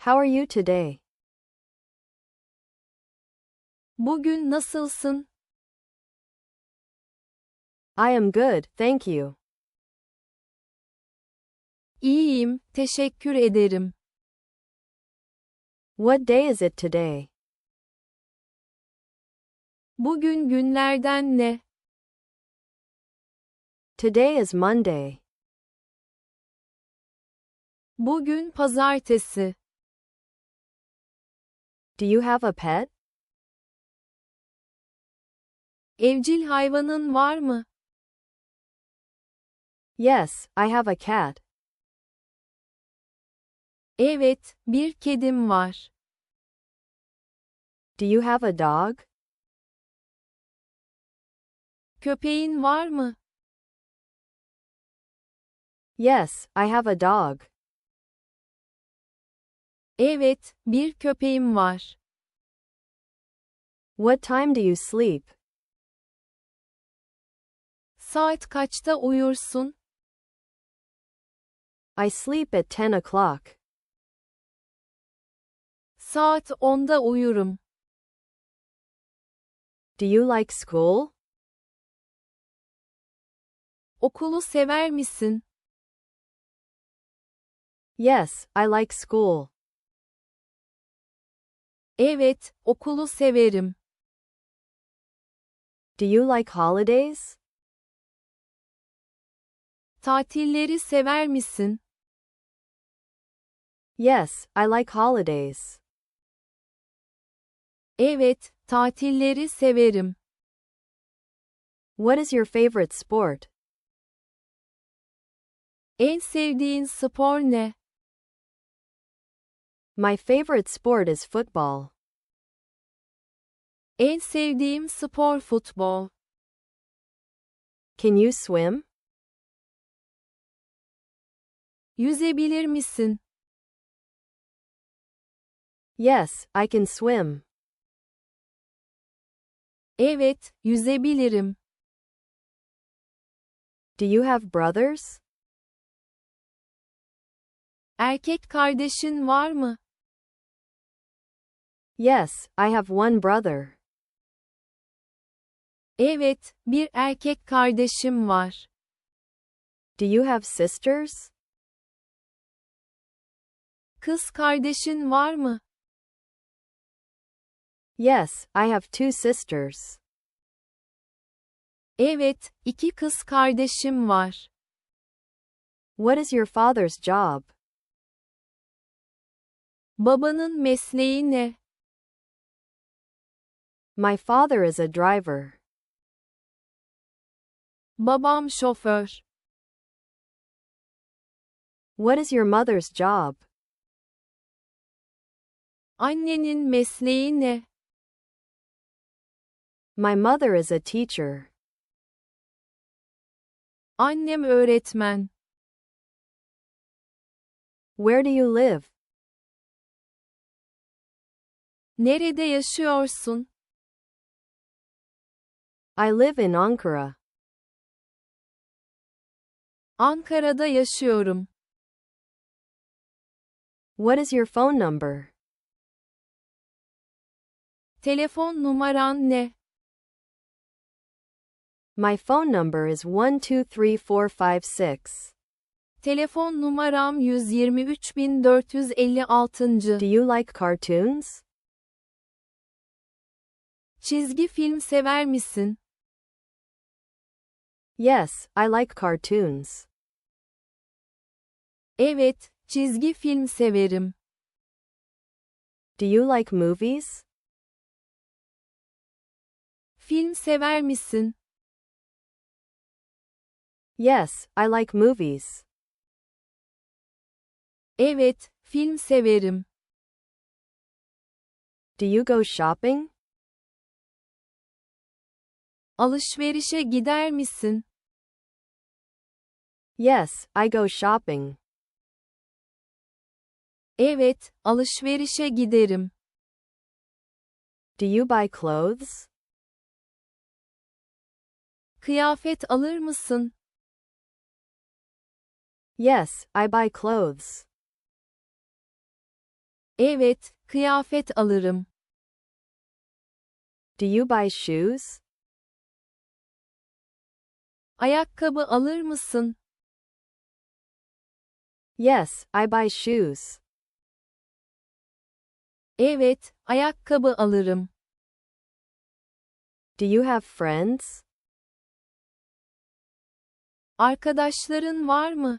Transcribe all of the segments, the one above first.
How are you today? Bugün nasılsın? I am good, thank you. İyiyim, teşekkür ederim. What day is it today? Bugün günlerden ne? Today is Monday. Bugün pazartesi. Do you have a pet? Evcil hayvanın var mı? Yes, I have a cat. Evet, bir kedim var. Do you have a dog? Köpeğin var mı? Yes, I have a dog. Evet, bir köpeğim var. What time do you sleep? Saat kaçta uyursun? I sleep at 10 o'clock. Saat 10'da uyurum. Do you like school? Okulu sever misin? Yes, I like school. Evet, okulu severim. Do you like holidays? Tatilleri sever misin? Yes, I like holidays. Evet, tatilleri severim. What is your favorite sport? En sevdiğin spor ne? My favorite sport is football. En sevdiğim spor futbol. Can you swim? Yüzebilir misin? Yes, I can swim. Evet, yüzebilirim. Do you have brothers? Erkek kardeşin var mı? Yes, I have one brother. Evet, bir erkek kardeşim var. Do you have sisters? Kız kardeşin var mı? Yes, I have two sisters. Evet, iki kız kardeşim var. What is your father's job? Babanın mesleği ne? My father is a driver. Babam şoför. What is your mother's job? Annenin mesleği ne? My mother is a teacher. Annem öğretmen. Where do you live? Nerede yaşıyorsun? I live in Ankara. Ankara'da yaşıyorum. What is your phone number? Telefon numaran ne? My phone number is 123456. Telefon numaram 123456. Do you like cartoons? Çizgi film sever misin? Yes, I like cartoons. Evet, çizgi film severim. Do you like movies? Film sever misin? Yes, I like movies. Evet, film severim. Do you go shopping? Alışverişe gider misin? Yes, I go shopping. Evet, alışverişe giderim. Do you buy clothes? Kıyafet alır mısın? Yes, I buy clothes. Evet, kıyafet alırım. Do you buy shoes? Ayakkabı alır mısın? Yes, I buy shoes. Evet, ayakkabı alırım. Do you have friends? Arkadaşların var mı?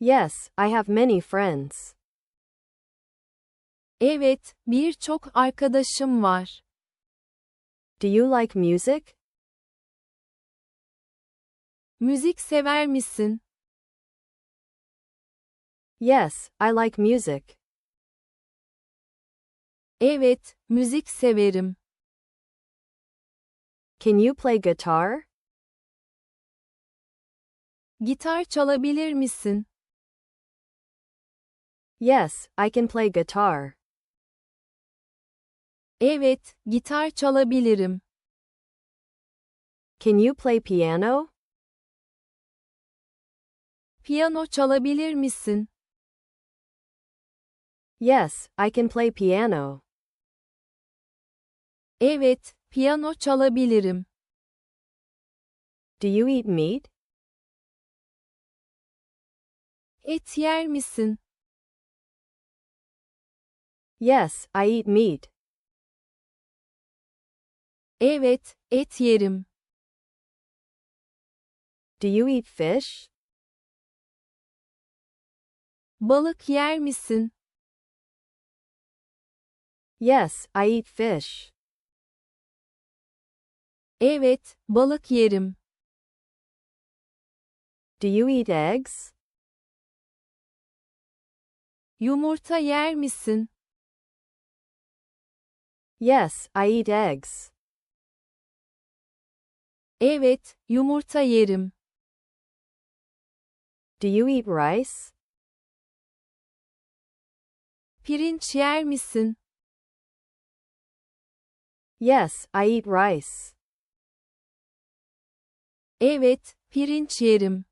Yes, I have many friends. Evet, birçok arkadaşım var. Do you like music? Müzik sever misin? Yes, I like music. Evet, müzik severim. Can you play guitar? Gitar çalabilir misin? Yes, I can play guitar. Evet, gitar çalabilirim. Can you play piano? Piyano çalabilir misin? Yes, I can play piano. Evet, piyano çalabilirim. Do you eat meat? Et yer misin? Yes, I eat meat. Evet, et yerim. Do you eat fish? Balık yer misin? Yes, I eat fish. Evet, balık yerim. Do you eat eggs? Yumurta yer misin? Yes, I eat eggs. Evet, yumurta yerim. Do you eat rice? Pirinç yer misin? Yes, I eat rice. Evet, pirinç yerim.